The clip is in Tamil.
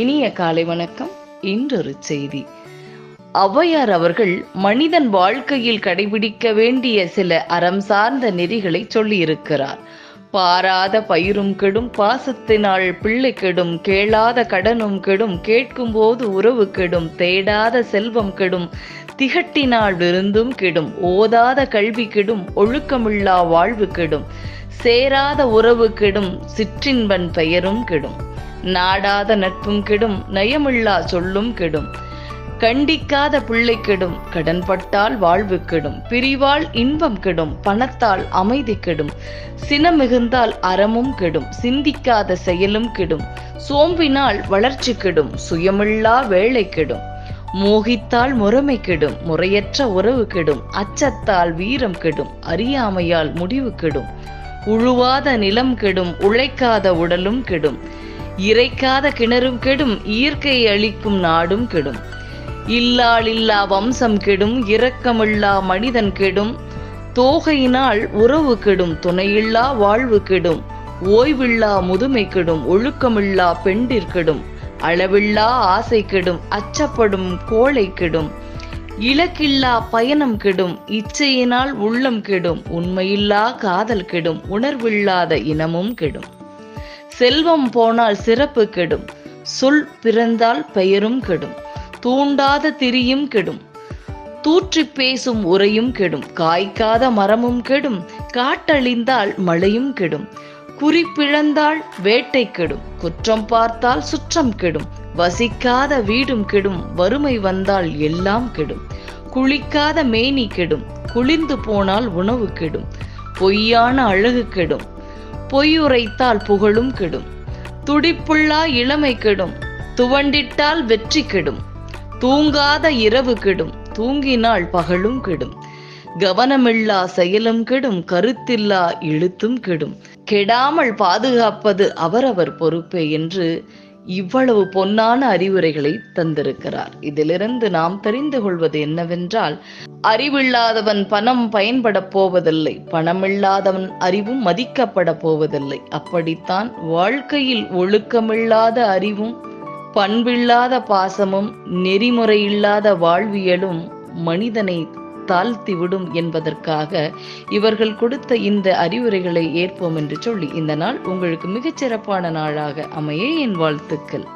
இனிய காலை வணக்கம். இன்றொரு செய்தி. ஔவையார் அவர்கள் மனிதன் வாழ்க்கையில் கடைபிடிக்க வேண்டிய சில அறம் சார்ந்த நெறிகளை சொல்லியிருக்கிறார். பாராத பயிரும் கெடும் பாசத்தினால் பிள்ளை கெடும் கேளாத கடனும் கெடும் கேட்கும்போது உறவு கெடும் தேடாத செல்வம் கெடும் திகட்டினால் விருந்தும் கெடும் ஓதாத கல்வி கெடும் ஒழுக்கமில்லா வாழ்வு கெடும் சேராத உறவு கெடும் சிற்றின்பன் பெயரும் கெடும். நாடாத நட்பும் கெடும் நயமில்லா சொல்லும் கெடும். கண்டிக்காத பிள்ளை கெடும் கடன்பட்டால் வாழ்வு கெடும். பிரிவால் இன்பம் கெடும் பணத்தால் அமைதி கெடும். சினம் மிகுந்தால் அறமும் கெடும் சிந்திக்காத செயலும் கெடும். சோம்பினால் வளர்ச்சி கெடும் சுயமில்லா வேலை கெடும். மோகித்தால் முறைமை கெடும் முறையற்ற உறவு கெடும். அச்சத்தால் வீரம் கெடும் அறியாமையால் முடிவு கெடும். உழுவாத நிலம் கெடும் உழைக்காத உடலும் கெடும். இறைக்காத கிணறும் கெடும் இயற்கை அளிக்கும் நாடும் கெடும். இல்லாளில்லா வம்சம் கெடும் இரக்கமில்லா மனிதன் கெடும். தோகையினால் உறவு கெடும் துணையில்லா வாழ்வு கெடும். ஓய்வில்லா முதுமை கெடும் ஒழுக்கமில்லா பெண்டிற்கெடும் அளவில்லா ஆசை கெடும் அச்சப்படும் கோழை கெடும். இலக்கில்லா பயணம் கெடும் இச்சையினால் உள்ளம் கெடும். உண்மையில்லா காதல் கெடும் உணர்வில்லாத இனமும் கெடும். செல்வம் போனால் சிறப்பு கெடும். சொல் பிறந்தால் பெயரும் கெடும். தூண்டாத திரியும் கெடும். தூற்றி பேசும் உரையும் கெடும். காய்க்காத மரமும் கெடும். காட்டழிந்தால் மழையும் கெடும். குறிப்பிழந்தால் வேட்டை கெடும். குற்றம் பார்த்தால் சுற்றம் கெடும். வசிக்காத வீடும் கெடும். வறுமை வந்தால் எல்லாம் கெடும். குளிக்காத மேனி கெடும். குளிர்ந்து போனால் உணவு கெடும். பொய்யான அழகு கெடும். பொய்யுரைத்தால் புகழும் கெடும். துடிப்புள்ளா இளமை கெடும். துவண்டிட்டால் வெற்றி கெடும். தூங்காத இரவு கெடும். தூங்கினால் பகலும் கெடும். கவனமில்லா செயலும் கெடும். கருத்தில்லா இழுத்தும் கெடும். கெடாமல் பாதுகாப்பது அவரவர் பொறுப்பே என்று இவ்வளவு பொன்னான அறிவுரைகளை தந்திருக்கிறார். இதிலிருந்து நாம் தெரிந்து கொள்வது என்னவென்றால் அறிவில்லாதவன் பணம் பயன்பட போவதில்லை பணமில்லாதவன் அறிவும் மதிக்கப்பட போவதில்லை. அப்படித்தான் வாழ்க்கையில் ஒழுக்கமில்லாத அறிவும் பண்பில்லாத பாசமும் நெறிமுறையில்லாத வாழ்வியலும் மனிதனை தாழ்த்திவிடும் என்பதற்காக இவர்கள் கொடுத்த இந்த அறிவுரைகளை ஏற்போம் என்று சொல்லி இந்த நாள் உங்களுக்கு மிகச்சிறப்பான நாளாக அமைய என் வாழ்த்துக்கள்.